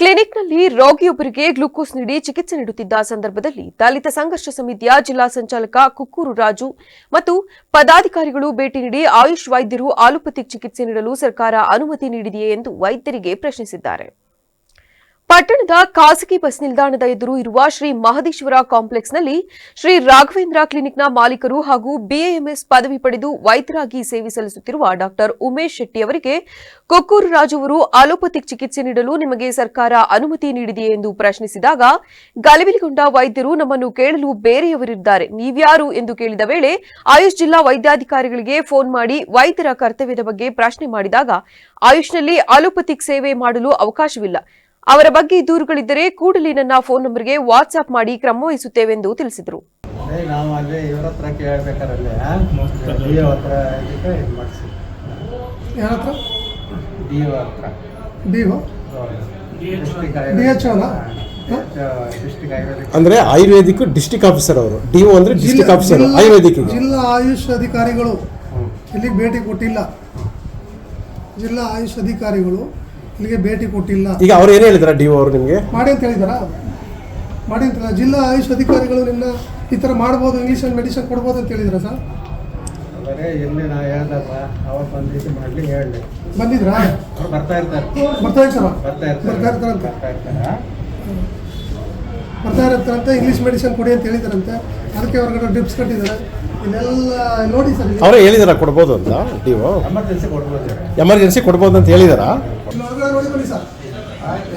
ಕ್ಲಿನಿಕ್ನಲ್ಲಿ ರೋಗಿಯೊಬ್ಬರಿಗೆ glucose ನೀಡಿ ಚಿಕಿತ್ಸೆ ನೀಡುತ್ತಿದ್ದ ಸಂದರ್ಭದಲ್ಲಿ ದಲಿತ ಸಂಘರ್ಷ ಸಮಿತಿಯ ಜಿಲ್ಲಾ ಸಂಚಾಲಕ ಕುಕ್ಕೂರು ರಾಜು ಮತ್ತು ಪದಾಧಿಕಾರಿಗಳು ಭೇಟಿ ನೀಡಿ ಆಯುಷ್ ವೈದ್ಯರು ಆಲೋಪತಿಕ್ ಚಿಕಿತ್ಸೆ ನೀಡಲು ಸರ್ಕಾರ ಅನುಮತಿ ನೀಡಿದೆಯೇ ಎಂದು ವೈದ್ಯರಿಗೆ ಪ್ರಶ್ನಿಸಿದ್ದಾರೆ. ಪಟ್ಟಣದ ಖಾಸಗಿ ಬಸ್ ನಿಲ್ದಾಣದ ಎದುರು ಇರುವ ಶ್ರೀ ಮಹದೇಶ್ವರ ಕಾಂಪ್ಲೆಕ್ಸ್ನಲ್ಲಿ ಶ್ರೀ ರಾಘವೇಂದ್ರ ಕ್ಲಿನಿಕ್ನ ಮಾಲೀಕರು ಹಾಗೂ ಬಿಎಎಂಎಸ್ ಪದವಿ ಪಡೆದು ವೈದ್ಯರಾಗಿ ಸೇವೆ ಸಲ್ಲಿಸುತ್ತಿರುವ ಡಾಕ್ಟರ್ ಉಮೇಶ್ ಶೆಟ್ಟಿ ಅವರಿಗೆ ಕೊಕ್ಕೂರು ರಾಜವರು ಅವರು ಆಲೋಪತಿಕ್ ಚಿಕಿತ್ಸೆ ನೀಡಲು ನಿಮಗೆ ಸರ್ಕಾರ ಅನುಮತಿ ನೀಡಿದೆಯೇ ಎಂದು ಪ್ರಶ್ನಿಸಿದಾಗ, ಗಲಿಬಿಲಿಗೊಂಡ ವೈದ್ಯರು ನಮ್ಮನ್ನು ಕೇಳಲು ಬೇರೆಯವರಿದ್ದಾರೆ. ನೀವ್ಯಾರು? ಎಂದು ಕೇಳಿದ ವೇಳೆ, ಆಯುಷ್ ಜಿಲ್ಲಾ ವೈದ್ಯಾಧಿಕಾರಿಗಳಿಗೆ ಫೋನ್ ಮಾಡಿ ವೈದ್ಯರ ಕರ್ತವ್ಯದ ಬಗ್ಗೆ ಪ್ರಶ್ನೆ ಮಾಡಿದಾಗ, ಆಯುಷ್ನಲ್ಲಿ ಆಲೋಪತಿಕ್ ಸೇವೆ ಮಾಡಲು ಅವಕಾಶವಿಲ್ಲ. ಅವರ ಬಗ್ಗೆ ದೂರುಗಳಿದ್ದರೆ ಕೂಡಲೇ ನನ್ನ ಫೋನ್ ನಂಬರ್ಗೆ ವಾಟ್ಸ್ಆಪ್ ಮಾಡಿ ಕ್ರಮ ವಹಿಸುತ್ತೇವೆಂದು ತಿಳಿಸಿದರು. ಅಂದ್ರೆ ಆಯುರ್ವೇದಿಕ್ ಡಿಸ್ಟಿಕ್ ಆಫೀಸರ್ ಅವರು. ಡಿ ಒ ಅಂದ್ರೆ ಡಿಸ್ಟಿಕ್ ಆಫೀಸರ್ ಜಿಲ್ಲಾ- ಆಯುರ್ವೇದಿಕ್ ಜಿಲ್ಲಾ ಆಯುಷ್ ಅಧಿಕಾರಿಗಳು ಇಲ್ಲಿ ಇಲ್ಲಿಗೆ ಭೇಟಿ ಕೊಟ್ಟಿಲ್ಲ. ಜಿಲ್ಲಾ ಆಯುಷ್ ಅಧಿಕಾರಿಗಳು ಇಲ್ಲಿಗೆ ಭೇಟಿ ಕೊಟ್ಟಿಲ್ಲ. ಈಗ ಅವ್ರು ಏನು ಹೇಳಿದ್ರ ಡಿ ಒ ಅವರು ನಿಮಗೆ? ಮಾಡಿ ಅಂತ ಹೇಳಿದಾರ? ಮಾಡಿ ಅಂತ ಹೇಳಿದಾರಾ? ಜಿಲ್ಲಾ ಆಯುಷ್ ಅಧಿಕಾರಿಗಳು ನಿನ್ನ ಈ ಥರ ಮಾಡ್ಬೋದು ಇಂಗ್ಲೀಷ್ ಮೆಡಿಸಿನ್ ಕೊಡ್ಬೋದು ಅಂತ ಹೇಳಿದ್ರ ಸರ್? ಅವರೇ ಎಲ್ಲಿ ನಾ ಹೇಳ್ದಪ್ಪ ಅವ್ರು ಬಂದಿದ್ದು ಮಾಡಲಿ ಹೇಳಿ ಬಂದಿದ್ರಾ? ಅವ್ರು ಬರ್ತಾ ಇರ್ತಾರೆ. ಬರ್ತಾ ಇರ್ತಾರ? ಬರ್ತಾ ಇರ್ತಾರೆ. ಬರ್ತಾ ಇರ್ತಾರಂತೆ. ಬರ್ತಾ ಇರ್ತಾರೆ? ಬರ್ತಾ ಇರ್ತಾರಂತೆ ಇಂಗ್ಲೀಷ್ ಮೆಡಿಸಿನ್ ಕೊಡಿ ಅಂತ ಹೇಳಿದಾರಂತೆ. ಅದಕ್ಕೆ ಹೊರಗಡೆ ಡ್ರಿಪ್ಸ್ ಕಟ್ಟಿದ್ದಾರೆ ಇದೆಲ್ಲ ನೋಡಿ ಸರ್ ಇಲ್ಲಿ ಅವರೇ ಹೇಳಿದಾರ ಕೊಡ್ಬೋದು ಅಂತ ಡಿ ಒ ಎಮರ್ಜೆನ್ಸಿ ಕೊಡ್ಬೋದು. ಎಮರ್ಜೆನ್ಸಿ ಕೊಡ್ಬೋದು ಅಂತ ಹೇಳಿದಾರ? ಇಲ್ಲಿ ಹೊರಗಡೆ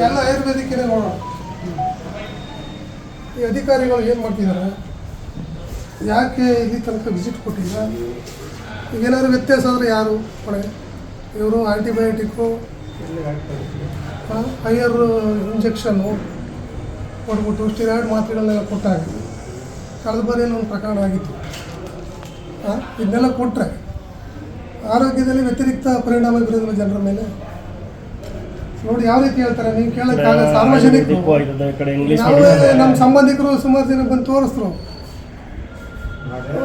ಎಲ್ಲ ಆಯುರ್ವೇದಿಕ್ಕೇ ನೋಡೋಣ ಈ ಅಧಿಕಾರಿಗಳು ಏನು ಮಾಡ್ತಿದ್ದಾರೆ? ಯಾಕೆ ಇಲ್ಲಿ ತನಕ ವಿಸಿಟ್ ಕೊಟ್ಟಿಲ್ಲ? ಏನಾದ್ರು ವ್ಯತ್ಯಾಸ ಆದರೆ ಯಾರು? ಒಳಗೆ ಇವರು ಆಂಟಿಬಯೋಟಿಕ್ಕು ಹೈಯರ್ ಇಂಜೆಕ್ಷನ್ನು ಕೊಟ್ಬಿಟ್ಟು ಸ್ಟಿರಾಯ್ಡ್ ಮಾತ್ರೆಗಳನ್ನೆಲ್ಲ ಕೊಟ್ಟಾಗ ಕಳೆದ ಬಾರಿಯಲ್ಲಿ ಒಂದು ಪ್ರಕರಣ ಆಗಿತ್ತು. ಇದನ್ನೆಲ್ಲ ಕೊಟ್ಟರೆ ಆರೋಗ್ಯದಲ್ಲಿ ವ್ಯತಿರಿಕ್ತ ಪರಿಣಾಮ ಬೀರೋದಿಲ್ಲ ಜನರ ಮೇಲೆ. ನೋಡಿ ಯಾವ ರೀತಿ ಹೇಳ್ತಾರೆ ನೀವು ಕೇಳಕ್ಕಾಗ ಸಾರ್ವಜನಿಕರು. ನಾವೇ ನಮ್ಮ ಸಂಬಂಧಿಕರು ಸುಮಾರು ಜನ ಬಂದು ತೋರಿಸ್ರು.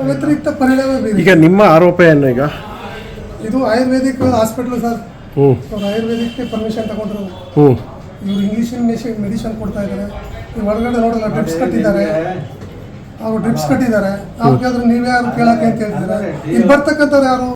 ವ್ಯತಿರಿಕ್ತ ಪರಿಣಾಮ ಈಗ ನಿಮ್ಮ ಆರೋಪ ಏನು ಈಗ? ಇದು ಆಯುರ್ವೇದಿಕ್ ಹಾಸ್ಪಿಟಲ್ ಸರ್. ಅವ್ರು ಆಯುರ್ವೇದಿಕ್ಗೆ ಪರ್ಮಿಷನ್ ತಗೊಂಡ್ರು. ಇವ್ರು ಇಂಗ್ಲೀಷ್ ಮೆಷಿನ್ ಮೆಡಿಸಿನ್ ಕೊಡ್ತಾ ಇದ್ದಾರೆ ಈ ಒಳಗಡೆ ನೋಡಲ್ಲ ಡ್ರಿಪ್ಸ್ ಕಟ್ಟಿದ್ದಾರೆ. ಅವ್ರು ಡ್ರಿಪ್ಸ್ ಕಟ್ಟಿದ್ದಾರೆ. ಅವ್ರಿಗಾದ್ರೂ ನೀವ್ಯಾರು ಕೇಳಕ್ಕೆ ಅಂತ ಹೇಳ್ತಿದ್ದಾರೆ ಇಲ್ಲಿ ಬರ್ತಕ್ಕಂಥವ್ರು ಯಾರು?